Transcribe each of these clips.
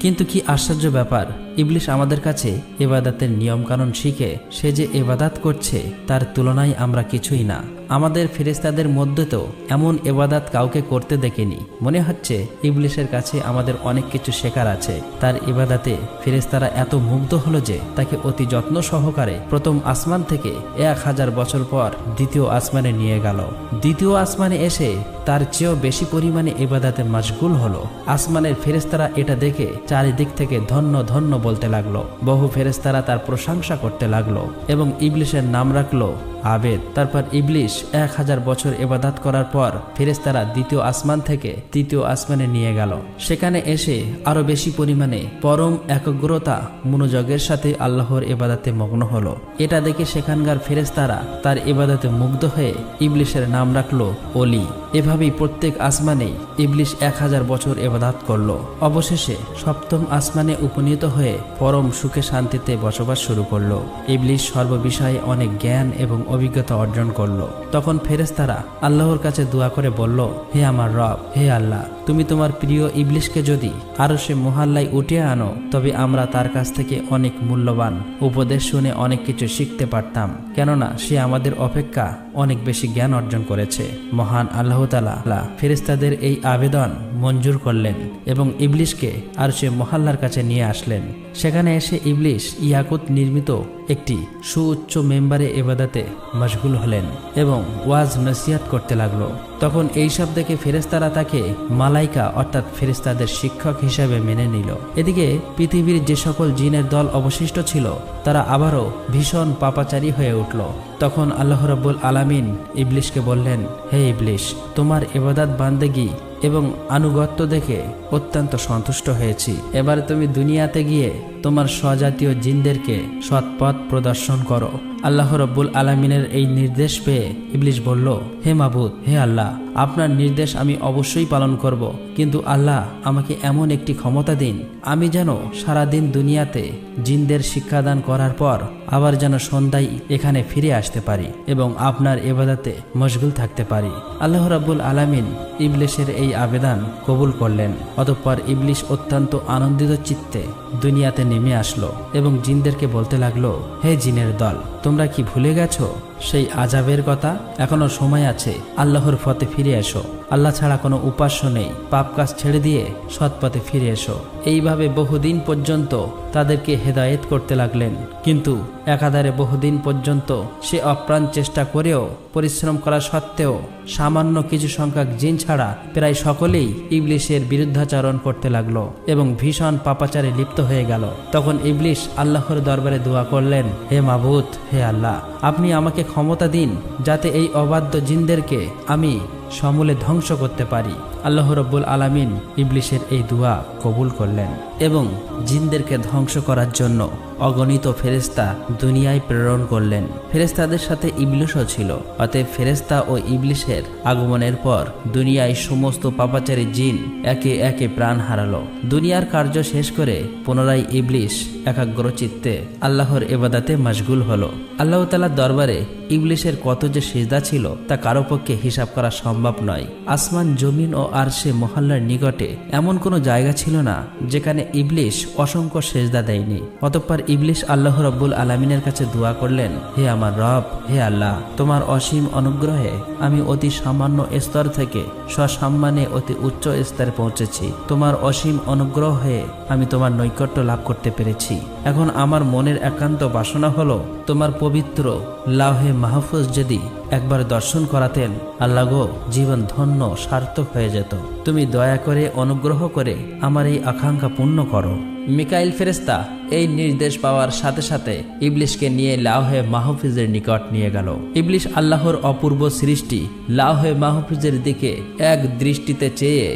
কিন্তু কি আশ্চর্য ব্যাপার ইবলিশ আমাদের কাছে এবাদাতের নিয়মকানুন শিখে সে যে এবাদাত করছে, তার তুলনায় আমরা কিছুই না। আমাদের ফেরেস্তাদের মধ্যে তো এমন এবাদাত কাউকে করতে দেখেনি। মনে হচ্ছে ইবলিশের কাছে আমাদের অনেক কিছু শেখার আছে। তার ইবাদাতে ফেরেস্তারা এত মুগ্ধ হলো যে তাকে অতি যত্ন সহকারে প্রথম আসমান থেকে এক হাজার বছর পর দ্বিতীয় আসমানে নিয়ে গেল। দ্বিতীয় আসমানে এসে তার চেয়েও বেশি পরিমাণে এবাদাতে মাশগুল হলো। আসমানের ফেরেস্তারা এটা দেখে চারিদিক থেকে ধন্য ধন্য বলতে লাগল, বহু ফেরেস্তারা তার প্রশংসা করতে লাগল এবং ইবলিশের নাম রাখল আবেদ। তারপর ইবলিশ এক হাজার বছর এবাদাত করার পর ফেরেস্তারা দ্বিতীয় আসমান থেকে তৃতীয় আসমানে নিয়ে গেল। সেখানে এসে আরও বেশি পরিমাণে পরম একগ্রতা মনোযোগের সাথে আল্লাহর এবাদাতে মগ্ন হলো। এটা দেখে সেখানকার ফেরেস্তারা তার এবাদাতে মুগ্ধ হয়ে ইবলিশের নাম রাখল অলি এভাবেই প্রত্যেক আসমানে ইবলিশ এক হাজার বছর এবাদাত করল। অবশেষে সপ্তম আসমানে উপনীত হয়ে পরম সুখে শান্তিতে বসবাস শুরু করল। ইবলিশ সর্ববিষয়ে অনেক জ্ঞান এবং অভিজ্ঞতা অর্জন করল। তখন ফেরেস্তারা আল্লাহর কাছে দোয়া করে বলল, হে আমার রব, হে আল্লাহ তুমি তোমার প্রিয় ইবলিশকে যদি আরও সে মহাল্লায় উঠিয়ে আনো, তবে আমরা তার কাছ থেকে অনেক মূল্যবান উপদেশ শুনে অনেক কিছু শিখতে পারতাম। কেননা সে আমাদের অপেক্ষা অনেক বেশি জ্ঞান অর্জন করেছে। মহান আল্লাহ তালা ফেরেস্তাদের এই আবেদন মঞ্জুর করলেন এবং ইবলিশকে আর সে মহাল্লার কাছে নিয়ে আসলেন। সেখানে এসে ইবলিশ ইয়াকুত নির্মিত একটি সুউচ্চ মেম্বারে এবাদাতে মশগুল হলেন এবং ওয়াজ নসিহাত করতে লাগল। তখন এইসব দেখে ফেরেস্তারা তাকে মালাইকা অর্থাৎ ফেরেস্তাদের শিক্ষক হিসাবে মেনে নিল। এদিকে পৃথিবীর যে সকল জিনের দল অবশিষ্ট ছিল, তারা আবারও ভীষণ পাপাচারী হয়ে উঠল। তখন আল্লাহ রব্বুল আলামিন ইবলিশকে বললেন, হে ইবলিশ, তোমার এবাদাত বান্দেগি এবং আনুগত্য দেখে অত্যন্ত সন্তুষ্ট হয়েছি। এবারে তুমি দুনিয়াতে গিয়ে তোমার স্বজাতীয় জিনদেরকে সৎপথ প্রদর্শন করো। আল্লাহ রব্বুল আলমিনের এই নির্দেশ পেয়ে ইবলিশ বলল, হে মাবুদ, হে আল্লাহ, আপনার নির্দেশ আমি অবশ্যই পালন করব, কিন্তু আল্লাহ আমাকে এমন একটি ক্ষমতা দিন, আমি যেন সারাদিন দুনিয়াতে জিনদের শিক্ষাদান করার পর আবার যেন সন্ধ্যায় এখানে ফিরে আসতে পারি এবং আপনার এবাদাতে মশগুল থাকতে পারি। আল্লাহ রাব্বুল আলামিন ইবলিশের এই আবেদন কবুল করলেন। অতঃপর ইবলিশ অত্যন্ত আনন্দিত চিত্তে দুনিয়াতে নেমে আসলো এবং জিনদেরকে বলতে লাগল হে জিনের দল তোমরা কি ভুলে গেছো? সেই আজাবের কথা এখনও সময় আছে। আল্লাহর পথে ফিরে এসো। আল্লাহ ছাড়া কোনো উপাস্য নেই। পাপ কাজ ছেড়ে দিয়ে সৎ পথে ফিরে এসো। এইভাবে বহুদিন পর্যন্ত তাদেরকে হেদায়েত করতে লাগলেন। কিন্তু একাধারে বহুদিন পর্যন্ত সে অপ্রাণ চেষ্টা করেও, পরিশ্রম করা সত্ত্বেও সামান্য কিছু সংখ্যক জিন ছাড়া প্রায় সকলেই ইবলিশের বিরুদ্ধাচরণ করতে লাগল এবং ভীষণ পাপাচারে লিপ্ত হয়ে গেল। তখন ইবলিশ আল্লাহর দরবারে দোয়া করলেন, হে মাবুত হে আল্লাহ, আপনি আমাকে ক্ষমতা দিন যাতে এই অবাধ্য জিনদেরকে আমি সমূলে ধ্বংস করতে পারি। আল্লাহ রব্বুল আলামিন ইবলিশের এই দোয়া কবুল করলেন এবং জিনদেরকে ধ্বংস করার জন্য অগণিত ফেরেস্তা দুনিয়ায় প্রেরণ করলেন। ফেরেস্তাদের সাথে ইবলিশও ছিল, অতএব ফেরেস্তা ও ইবলিশের আগমনের পর দুনিয়ায় সমস্ত পাপাচারী জিন একে একে প্রাণ হারালো। দুনিয়ার কার্য শেষ করে পুনরায় ইবলিশ একাগ্র চিত্তে আল্লাহর এবাদাতে মশগুল হলো। আল্লাহ তালার দরবারে ইবলিশের কত যে সেজদা ছিল তা কারও পক্ষে হিসাব করা সম্ভব নয়। আসমান, জমিন ও আরশে মহল্লার নিকটে এমন কোনো জায়গা ছিল না যেখানে ইবলিশ অসংখ্য সেজদা দেয়নি। অতঃপর ইবলিশ আল্লাহ রব্বুল আলমিনের কাছে দোয়া করলেন, হে আমার রব, হে আল্লাহ, তোমার অসীম অনুগ্রহে আমি অতি সামান্য স্তর থেকে সসম্মানে অতি উচ্চ স্তরে পৌঁছেছি। তোমার অসীম অনুগ্রহ হয়ে আমি তোমার নৈকট্য লাভ করতে পেরেছি। এখন আমার মনের একান্ত বাসনা হলো, তোমার পবিত্র লাহে মাহফুজ যদি একবার দর্শন করাতেন, আল্লাহ গো, জীবন ধন্য, সার্থক হয়ে যেত। তুমি দয়া করে, অনুগ্রহ করে আমার এই আকাঙ্ক্ষা পূর্ণ করো। মিকাইল ফেরেস্তা এই নির্দেশ পাওয়ার সাথে সাথে ইবলিশকে নিয়ে লাউহে মাহফিজের নিকট নিয়ে গেল। ইবলিশ আল্লাহর অপূর্ব সৃষ্টি লাউহে মাহফিজের দিকে এক দৃষ্টিতে চেয়ে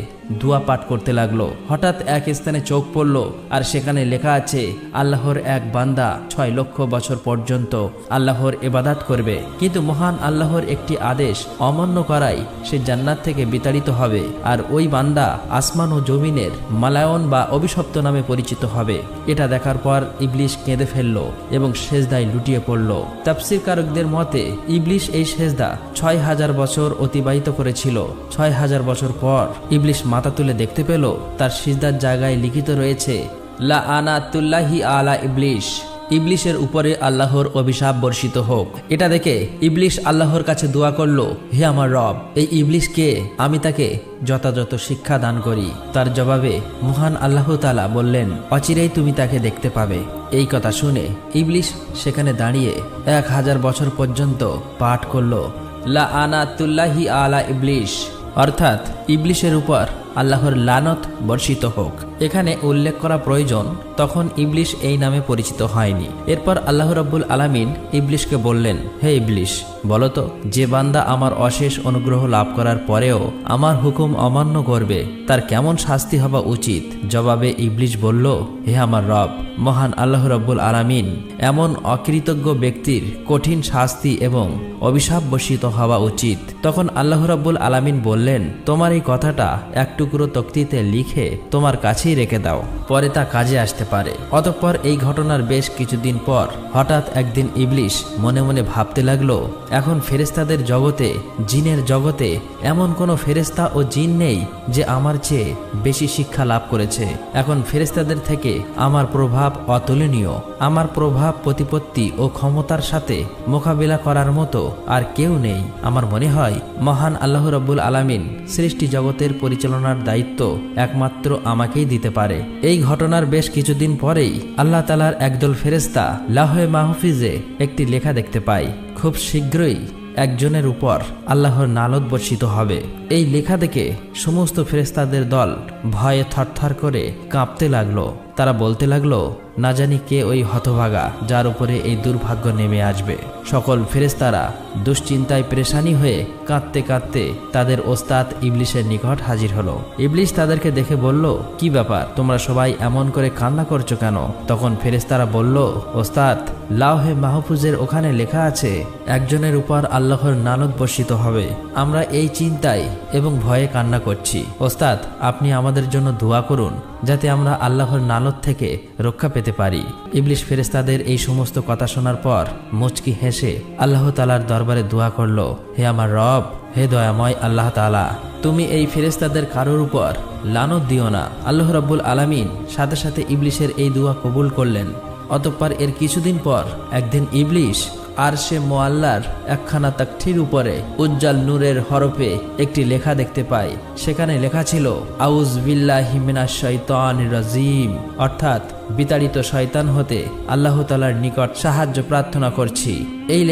দোয়া পাঠ করতে লাগল। হঠাৎ এক স্থানে চোখ পড়ল আর সেখানে লেখা আছে, আল্লাহর এক বান্দা ছয় লক্ষ বছর পর্যন্ত আল্লাহর এবাদাত করবে। কিন্তু মহান আল্লাহর একটি আদেশ অমান্য করাই সে জান্নাত থেকে বিতাড়িত হবে আর ওই বান্দা আসমান ও জমিনের মালায়ন বা অভিশপ্ত নামে পরিচিত হবে। এটা দেখার পর ইবলিশ কেঁদে ফেলল এবং সেজদায় লুটিয়ে পড়ল। তাপসির কারকদের মতে, ইবলিশ এই সেজদা ছয় হাজার বছর অতিবাহিত করেছিল। ছয় হাজার বছর পর ইবলিশ মাথা তুলে দেখতে পেল, তার সিজদার জায়গায় লিখিত রয়েছে, লা আনা তুল্লাহি আলা ইবলিশ। ইবলিশের উপরে আল্লাহর অভিশাপ বর্ষিত হোক। এটা দেখে ইবলিশ আল্লাহর কাছে দোয়া করল, হে আমার রব, এই ইবলিশকে আমি তাকে যথাযথ শিক্ষা দান করি। তার জবাবে মহান আল্লাহ তালা বললেন, অচিরেই তুমি তাকে দেখতে পাবে। এই কথা শুনে ইবলিশ সেখানে দাঁড়িয়ে এক হাজার বছর পর্যন্ত পাঠ করল লা আনাতুল্লাহি আলা ইবলিশ। অর্থাৎ ইবলিশের উপর আল্লাহর লানত বর্ষিত হোক। এখানে উল্লেখ করা প্রয়োজন, তখন ইবলিশ এই নামে পরিচিত হয়নি। এরপর আল্লাহ রাব্বুল আলামিন ইবলিশকে বললেন, হে ইবলিশ, বলতো, যে বান্দা আমার অশেষ অনুগ্রহ লাভ করার পরেও আমার হুকুম অমান্য করবে, তার কেমন শাস্তি হওয়া উচিত? জবাবে ইবলিশ বলল, হে আমার রব, মহান আল্লাহ রব্বুল আলামিন এমন অকৃতজ্ঞ ব্যক্তির কঠিন শাস্তি এবং অভিশাপ বসিত হওয়া উচিত। তখন আল্লাহ রাব্বুল আলামিন বললেন, তোমার এই কথাটা এক টুকরো তক্তিতে লিখে তোমার কাছেই রেখে দাও, পরে তা কাজে আসতে পারে। অতঃপর এই ঘটনার বেশ কিছুদিন পর হঠাৎ একদিন ইবলিশ মনে মনে ভাবতে লাগল, এখন ফেরেস্তাদের জগতে, জিনের জগতে এমন কোনো ফেরেস্তা ও জিন নেই যে আমার চেয়ে বেশি শিক্ষা লাভ করেছে। এখন ফেরেস্তাদের থেকে আমার প্রভাব অতুলনীয়। আমার প্রভাব, প্রতিপত্তি ও ক্ষমতার সাথে মোকাবিলা করার মতো আর কেউ নেই। আমার মনে হয়, মহান আল্লাহ রব্বুল আলামিন সৃষ্টি জগতের পরিচালনার দায়িত্ব একমাত্র আমাকেই দিতে পারে। এই ঘটনার বেশ কিছুদিন পরেই আল্লাহ তালার একদল ফেরেস্তা লাহে মাহফিজে একটি লেখা দেখতে পাই খুব শীঘ্রই একজনের উপর আল্লাহর নালদ বর্ষিত হবে। এই লেখা দেখে সমস্ত ফেরেস্তাদের দল ভয়ে থরথর করে কাঁপতে লাগল। তারা বলতে লাগল না জানি কে ওই হতভাগা যার উপরে এই দুর্ভাগ্য নেমে আসবে। সকল ফেরেস্তারা দুশ্চিন্তায় পেরেশানি হয়ে কাঁদতে কাঁদতে তাদের ওস্তাদ ইবলিশের নিকট হাজির হলো। ইবলিশ তাদেরকে দেখে বলল, কি ব্যাপার, তোমরা সবাই এমন করে কান্না করছ কেন? তখন ফেরেস্তারা বলল, ওস্তাদ লাউহে মাহফুজের ওখানে লেখা আছে, একজনের উপর আল্লাহর নানত বর্ষিত হবে। আমরা এই চিন্তায় এবং ভয়ে কান্না করছি। ওস্তাদ, আপনি আমাদের জন্য দোয়া করুন, যাতে আমরা আল্লাহর নালত থেকে রক্ষা পেতে পারি। ইবলিশ ফেরেস্তাদের এই সমস্ত কথা শোনার পর মুচকি হেসে আল্লাহ তালার দরবারে দোয়া করল, হে আমার রব, হে দয়াময় আল্লাহ তালা তুমি এই ফেরেস্তাদের কারোর উপর লানত দিও না। আল্লাহ রব্বুল আলামিন সাথে সাথে ইবলিশের এই দোয়া কবুল করলেন। অতঃপর এর কিছুদিন পর একদিন ইবলিশ আর সে মোয়াল্লার একখানা তাকঠির উপরে উজ্জ্বল নূরের হরফে একটি লেখা দেখতে পায়। সেখানে লেখা ছিল আউজ বিল্লা হিমিনা শৈতান রাজিম। অর্থাৎ, বিতাড়িত শয়তান হতে আল্লাহ তালার নিকট সাহায্য প্রার্থনা করছি। এই